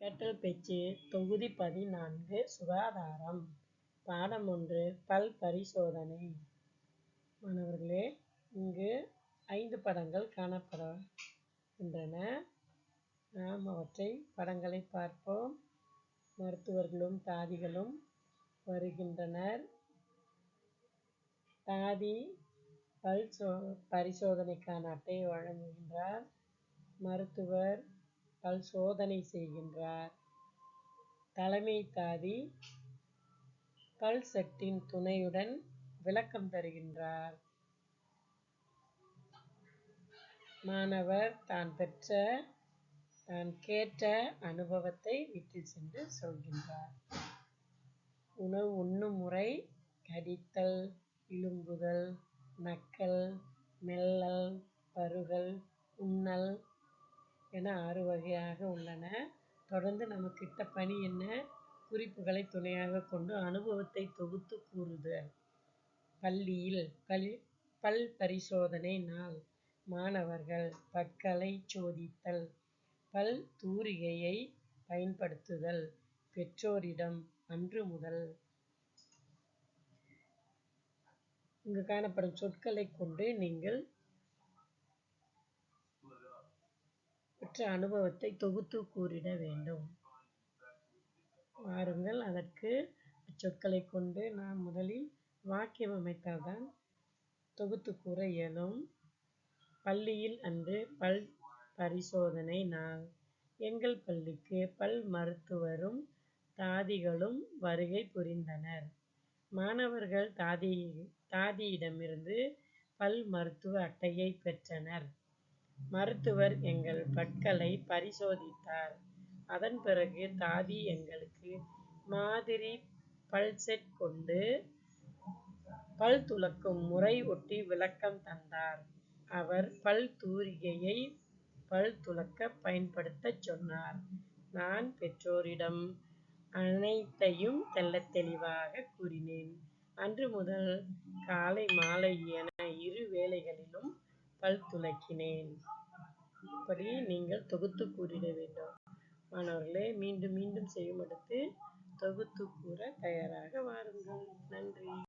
கற்றல் பேச்சு தொகுதி பதினான்கு சுகாதாரம். பாடம் ஒன்று பல் பரிசோதனை. மாணவர்களே இங்கு ஐந்து படங்கள் காணப்படுகின்றன. நாம் அவற்றை படங்களை பார்ப்போம். மருத்துவர்களும் தாதிகளும் வருகின்றனர். தாதி பல் சோ பரிசோதனைக்கான அட்டையை வழங்குகின்றார். மருத்துவர் பல் சோதனை செய்கின்றார். தலைமை தாதி கல் செட்டின் துணையுடன் விளக்கம் தருகின்றார். மாணவர் தான் பெற்ற தான் கேட்ட அனுபவத்தை வீட்டில் சென்று சொல்கின்றார். உணவு உண்ணும் முறை கடித்தல் இழும்புதல் நக்கல் மெல்லல் பருகல் உண்ணல் என ஆறு வகையாக உள்ளன. தொடர்ந்து நமக்கிட்ட பணி என்ன? குறிப்புகளை துணையாக கொண்டு அனுபவத்தை தொகுத்து கூறுதல் பள்ளியில் பல் பல் பரிசோதனை நாள். மாணவர்கள் பற்களை சோதித்தல். பல் தூரிகையை பயன்படுத்துதல். பெற்றோரிடம் அன்று முதல் இங்கு காணப்படும் சொற்களை கொண்டு நீங்கள் பெற்ற அனுபவத்தை தொகுத்து கூறிட வேண்டும். வாருங்கள் அதற்கு சொற்களை கொண்டு நாம் முதலில் வாக்கியம் அமைத்தால்தான் தொகுத்து கூற இயலும். பள்ளியில் அன்று பல் பரிசோதனை நாள். எங்கள் பள்ளிக்கு பல் மருத்துவரும் தாதிகளும் வருகை புரிந்தனர். மாணவர்கள் தாதி தாதியிடமிருந்து பல் மருத்துவ அட்டையை பெற்றனர். மருத்துவர் எங்கள் பற்களை பரிசோதித்தார். அதன் பிறகு தாதி எங்களுக்கு மாதிரி பல் செட் கொண்டு பல் துலக்கும் முறை ஒட்டி விளக்கம் தந்தார். அவர் பல் தூரிகையை பல் துலக்க பயன்படுத்தச் சொன்னார். நான் பெற்றோரிடம் அனைத்தையும் தெள்ளத் தெளிவாக கூறினேன். அன்று முதல் காலை மாலை என இரு வேளைகளிலும் பல் துலக்கினேன் இப்படி நீங்கள் தொகுத்து கூறிட வேண்டும். மாணவர்களே மீண்டும் மீண்டும் செய்யும் எடுத்து தொகுத்து கூற தயாராக வாருங்கள். நன்றி.